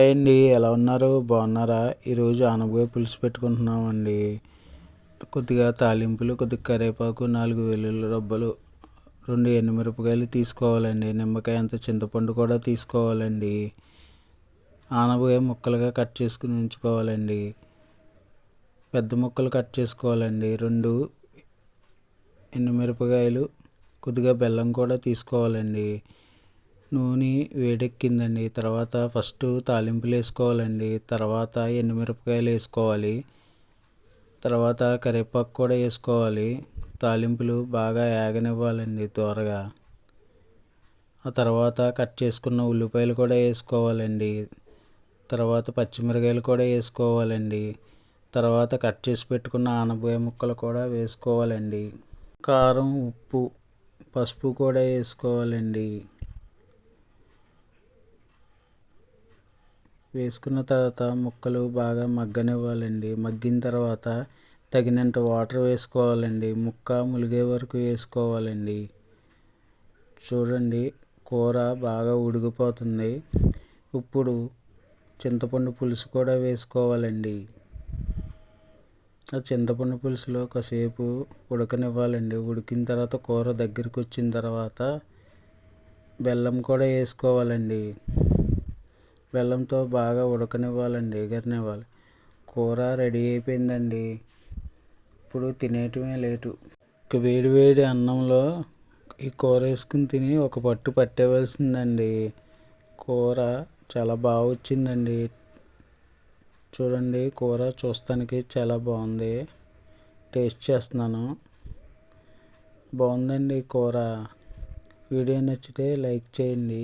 Hi అండి ఎలా ఉన్నారు? బాగున్నారా? ఈరోజు ఆనపకాయ పులుసు పెట్టుకుంటున్నామండి. కొద్దిగా తాలింపులు కొద్దిగా కరివేపాకు నాలుగు వెల్లుల్లి రబ్బలు రెండు ఎండుమిరపకాయలు తీసుకోవాలండి. నిమ్మకాయ అంత చింతపండు కూడా తీసుకోవాలండి. ఆనపకాయ ముక్కలుగా కట్ చేసుకుని ఉంచుకోవాలండి. పెద్ద ముక్కలు కట్ చేసుకోవాలండి. రెండు ఎండుమిరపకాయలు కొద్దిగా బెల్లం కూడా తీసుకోవాలండి. నూనె వేడెక్కిందండి. తర్వాత ఫస్ట్ తాలింపులు వేసుకోవాలండి. తర్వాత ఎండుమిరపకాయలు వేసుకోవాలి. తర్వాత కరివేపాకు కూడా వేసుకోవాలి. తాలింపులు బాగా ఏగనివ్వాలండి త్వరగా. ఆ తర్వాత కట్ చేసుకున్న ఉల్లిపాయలు కూడా వేసుకోవాలండి. తర్వాత పచ్చిమిరకాయలు కూడా వేసుకోవాలండి. తర్వాత కట్ చేసి పెట్టుకున్న ఆనపకాయ ముక్కలు కూడా వేసుకోవాలండి. కారం ఉప్పు పసుపు కూడా వేసుకోవాలండి. వేసుకున్న తర్వాత ముక్కలు బాగా మగ్గనివ్వాలండి. మగ్గిన తర్వాత తగినంత వాటర్ వేసుకోవాలండి. ముక్క ములిగే వరకు వేసుకోవాలండి. చూడండి కూర బాగా ఉడికిపోతుంది ఇప్పుడు చింతపండు పులుసు కూడా వేసుకోవాలండి. ఆ చింతపండు పులుసులో కాసేపు ఉడకనివ్వాలండి. ఉడికిన తర్వాత కూర దగ్గరికి వచ్చిన తర్వాత బెల్లం కూడా వేసుకోవాలండి. బెల్లంతో బాగా ఉడకనివ్వాలండి ఎగరనివ్వాలి. కూర రెడీ అయిపోయిందండి. ఇప్పుడు తినేయటమే లేటు. ఇక వేడి వేడి అన్నంలో ఈ కూర వేసుకుని తిని ఒక పట్టు పట్టేవలసిందండి కూర చాలా బాగా వచ్చిందండి. చూడండి కూర చూస్తానికి చాలా బాగుంది. టేస్ట్ చేస్తున్నాను. బాగుందండి కూర. వీడియో నచ్చితే లైక్ చేయండి.